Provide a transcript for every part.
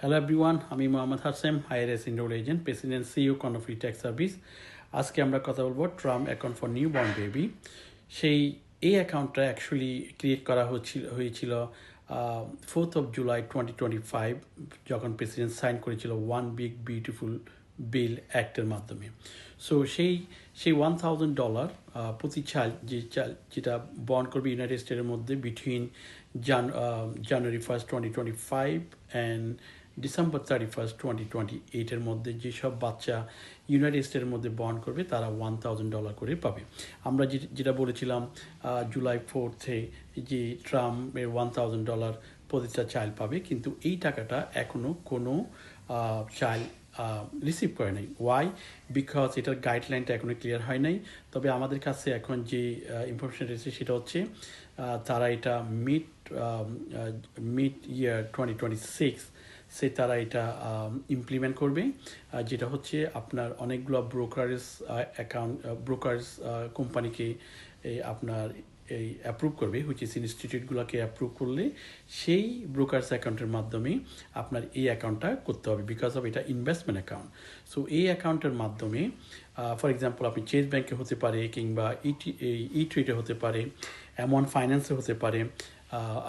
Hello everyone আমি Mohammad Hashem IRS ইন্ডোর agent president CEO কনফ্রি ট্যাক্স সার্ভিস আজকে আমরা কথা বলব Trump account for newborn baby সেই এই অ্যাকাউন্টটা অ্যাকচুয়ালি ক্রিয়েট করা হচ্ছিল, হয়েছিল fourth of July twenty twenty five যখন প্রেসিডেন্ট সাইন করেছিল ওয়ান বিগ বিউটিফুল বিল অ্যাক্টের মাধ্যমে। সো সেই সেই ওয়ান থাউজেন্ড ডলার প্রতি চাল যে চাল যেটা বন্ড করবে ইউনাইটেড স্টেটের মধ্যে between Jan January first twenty twenty five and December thirty first twenty twenty এইটের মধ্যে যেসব বাচ্চা ইউনাইটেড স্টেটের মধ্যে বন্ড করবে, তারা ওয়ান থাউজেন্ড ডলার করে পাবে। আমরা যেটা বলেছিলাম জুলাই ফোর্থে যে ট্রাম্পের ওয়ান থাউজেন্ড ডলার প্রতিটা চাইল্ড পাবে, কিন্তু এই টাকাটা এখনও কোনো চাইল্ড রিসিভ করে নাই। ওয়াই বিকজ এটার গাইডলাইনটা এখনও ক্লিয়ার হয় নাই। তবে আমাদের কাছে এখন যে ইনফরমেশন রয়েছে সেটা হচ্ছে তারা এটা mid mid year twenty twenty six সে তারা এটা ইমপ্লিমেন্ট করবে। যেটা হচ্ছে আপনার অনেকগুলো ব্রোকারেজ অ্যাকাউন্ট ব্রোকারেজ কোম্পানিকে আপনার এই অ্যাপ্রুভ করবে হুইচ ইস ইনস্টিটিউটগুলোকে অ্যাপ্রুভ করলে সেই ব্রোকার্স অ্যাকাউন্টের মাধ্যমে আপনার এই অ্যাকাউন্টটা করতে হবে বিকজ অফ এটা ইনভেস্টমেন্ট অ্যাকাউন্ট সো এই অ্যাকাউন্টের মাধ্যমে ফর এক্সাম্পল আপনি চেস ব্যাংকে হতে পারে কিংবা ইটি ই ট্রিটে হতে পারে এমন ফাইন্যান্সে হতে পারে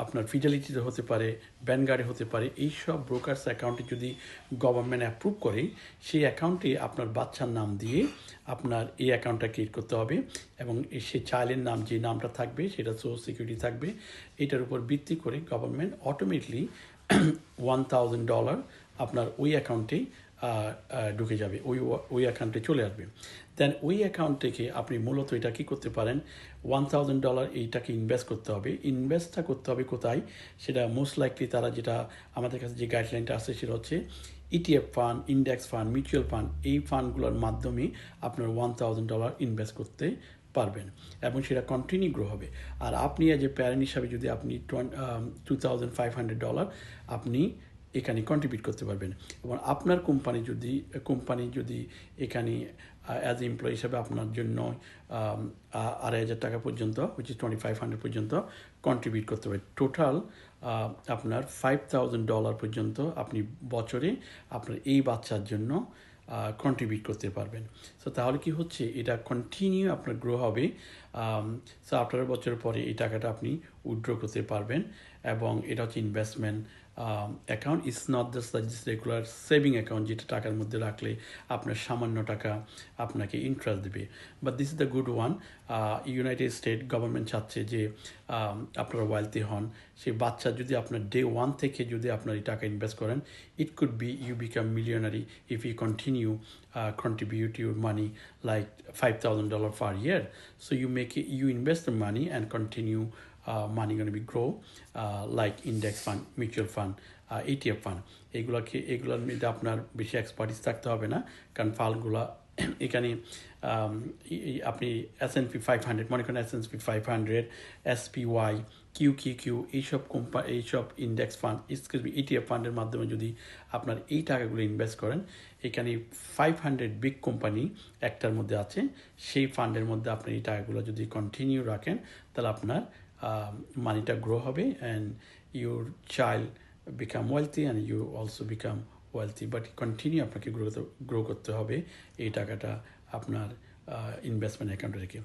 আপনার ফিডেলিটিতে হতে পারে ব্যানগার্ডে হতে পারে, এই সব ব্রোকার্স অ্যাকাউন্টে যদি গভর্নমেন্ট অ্যাপ্রুভ করে, সেই অ্যাকাউন্টে আপনার বাচ্চার নাম দিয়ে আপনার এই অ্যাকাউন্টটা ক্রিয়েট করতে হবে এবং সে চাইল্ডের নাম যে নামটা থাকবে, সেটা সোর্স সিকিউরিটি থাকবে, এটার উপর ভিত্তি করে গভর্নমেন্ট অটোমেটিকলি ওয়ান ডলার আপনার ওই অ্যাকাউন্টেই ঢুকে যাবে। ওই ওই অ্যাকাউন্টে চলে আসবে। দেন ওই অ্যাকাউন্ট থেকে আপনি মূলত এটা কী করতে পারেন? ওয়ান থাউজেন্ড ডলার এইটাকে ইনভেস্ট করতে হবে। ইনভেস্টটা করতে হবে কোথায়? সেটা মোস্ট লাইকলি তারা যেটা আমাদের কাছে যে গাইডলাইনটা আছে সেটা হচ্ছে ETF fund index fund mutual fund এই ফান্ডগুলোর মাধ্যমে আপনার ওয়ান থাউজেন্ড ডলার ইনভেস্ট করতে পারবেন এবং সেটা কন্টিনিউ গ্রো হবে। আর আপনি অ্যাজ এ প্যারেন্ট হিসাবে যদি আপনি two thousand five hundred dollar আপনি এখানে কন্ট্রিবিউট করতে পারবেন। এবং আপনার কোম্পানি যদি কোম্পানি যদি এখানে অ্যাজ এমপ্লয়ি হিসাবে আপনার জন্য আড়াই হাজার টাকা পর্যন্ত which is twenty five hundred পর্যন্ত কন্ট্রিবিউট করতে পারে টোটাল আপনার ফাইভ থাউজেন্ড ডলার পর্যন্ত আপনি বছরে আপনার এই বাচ্চার জন্য কন্ট্রিবিউট করতে পারবেন। সো তাহলে কি হচ্ছে? এটা কন্টিনিউ আপনার গ্রো হবে। সো আঠারো বছর পরে এই টাকাটা আপনি উইথড্র করতে পারবেন এবং এটা হচ্ছে investment account is not just regular saving account যেটা টাকার মধ্যে রাখলে আপনার সামান্য টাকা আপনাকে ইন্টারেস্ট দেবে। But this is the good one United State government চাচ্ছে যে আপনারা ওয়েলথি হন। সেই বাচ্চা যদি আপনার ডে ওয়ান থেকে যদি আপনার এই টাকা ইনভেস্ট করেন it could be you become millionaire if you continue contribute your money like $5,000 per year. So you make it, you invest the money and continue uh, money going to be grow uh, like index fund, mutual fund, uh, ETF fund. এগুলোকে এগুলোর মধ্যে আপনার বেশি expertise থাকতে হবে না কারণ ফালগুলো এখানে আপনি S and P five hundred মনে করেন S and P five hundred S P Y Q Q Q এইসব কোম্পানি এইসব index fund excuse me ETF ফান্ডের মাধ্যমে যদি আপনার এই টাকাগুলো ইনভেস্ট করেন, এখানে ফাইভ হান্ড্রেড বিগ কোম্পানি একটার মধ্যে আছে। সেই ফান্ডের মধ্যে আপনি এই টাকাগুলো যদি কন্টিনিউ রাখেন, তাহলে আপনার মানিটা গ্রো হবে and your child become wealthy and you also become wealthy but continue আপনাকে গ্রো গ্রো করতে হবে এই টাকাটা আপনার ইনভেস্টমেন্ট অ্যাকাউন্টে রেখে।